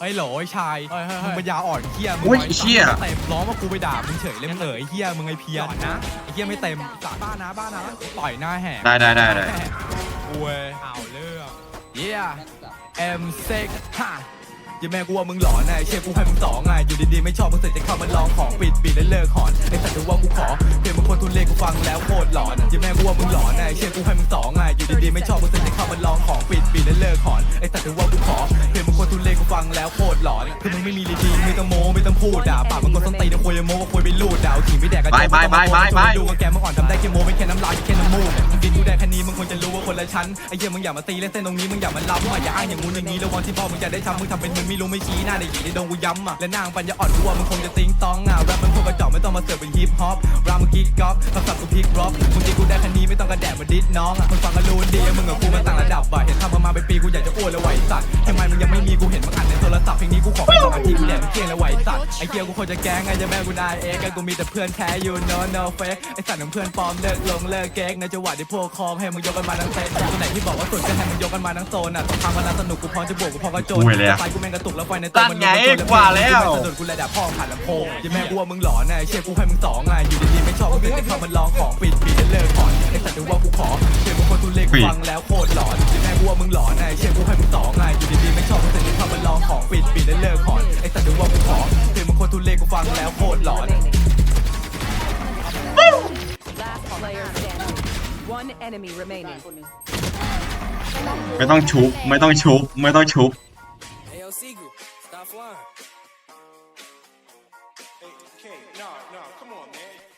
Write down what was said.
ไอ้โหลไอ้ชายมึงปัญญาอ่อนเฮียมึงอุ้ยไเชี่ยเต็มร้องว่ากูไปด่ามึงเฉยเลยมึงเอ๋ยเฮียมึงไอ้เพี้ยนนะไอ้เฮียไม่เต็มสาบ้านนะบ้านนะต่อยหน้าแหกได้ได้ได้ได้กูเว้ยเอาเรื่องเฮียเอ็มเซ็กฮะยังแม่กูว่ามึงหลอนไงเชื่อกูให้มึงสองไงอยู่ดีๆไม่ชอบมึงเสร็จจะเข้ามาลองของปิดปิดแล้วเลิกขอนไอ้สัตว์ดูว่ากูขอเพลงมึงคนทุเรศกูฟังแล้วโคตรหลอนยังแม่กูว่ามึงหลอนไงเชื่อกูให้มึงสองไงอยู่ดีๆไม่ชอบมึงเสร็จจะเข้ามาลองของปิดปิดแล้วเลิกขอนไอ้สัตว์ดูว่ากูขอเพลงมึงคน ทุเรศกูฟังแล้วโคตรหลอนคือมึงไม่มีดีๆไม่ต้องโม้ไม่ต้องพูดด่าปากมึงก็ส้นตีนนะคุยโม้ว่าคุยไปลูดด่าเอาขิงไม่แดกกันไปไปไปไปไปดูกับแกมึงอ่อนทำได้แค่โม้เป็นแค่น้ำลายอยู่แค่น้ำมูกมึงกินกูได้แค่นี้มึงควรจะรู้ว่าคนละชั้นไอ้เหี้ยมึงอย่ามาตีเล่นเส้นตรงนี้มึงอย่ามาล้ำอะอย่าอ้างอย่างงู้นอย่างนี้แล้ววันที่พ่อมึงจะได้ทำมึงทำเป็นมึงไม่รู้ไม่ชี้หน้าในหยีในดงกูย้ำอะและนางปัญญาอ่อนกูว่ามึงคงจะติงตองอะแรปมันพวกกระจอกไม่ต้องมาเสือกเป็นฮิปฮอปรามมึงกิ๊กก๊อปคำศัพท์กูพลิกร็อกมึงกินกูได้แค่นี้ไม่ต้องกระแดะมาดิดน้องอะมึงฟังกันรู้ดีมึงกับกูมันต่างระดับอะ มีกูเห็นมึงอัดในโทรศัพท์เพลงนี้กูขอไปสองอาทิตย์กูแดกมึงเกลี้ยงแล้วไหวสัตว์ไอ้เกียวกูควรจะแก๊งไงจะแม่กูนายเอ็กซ์กูมีแต่เพื่อนแท้อยู่ no no fake ไอ้สัตว์ของเพื่อนปลอมเลิกลงเลิกเก๊กในจังหวะที่พวกคอมให้มึงยกกันมาทั้งเซตตัวไหนที่บอกว่าสุดก็ให้มึงยกกันมาทั้งโซนอะต้องทำมันสนุกกูพร้อมจะบวกกูพร้อมกระโจนอุ้ยเลยอะ ไฟกูแม่งกระตุกแล้วไฟในตัวมันนั่นไงกว่าแล้วสะดุดกูเลยด่าพ่อผ่านลำโพงยังแม่กูว่ามึงหลอนไงเชื่อกูให้มึงสองไงอยู่ดีๆไม่ชอบกูเป็นเข้ามันลองของปิดปิดเลิกก่อนไอ้สัตว์ดูว่ากูขอเชื่อกูคนทุเรศกูฟังแล้วโคตรหลอน ยัว่ามึงหลอนไงเชื่อกูให้มึงสอไงอยู่ดีๆไม่ชอบกูเป็นเข้ามันลองของปิดปิดแล้วเลิกก่อนไอ้สัตว์ดูว่ากูขอเชื่อมึงคนทุเรศกูฟังแล้วโคตรหลอน Last player standing. One enemy remaining. ไม่ต้องชุบ ไม่ต้องชุบ ไม่ต้องชุบ Ayo, Sigu, stop flying. Hey, K, no, no, come on, man.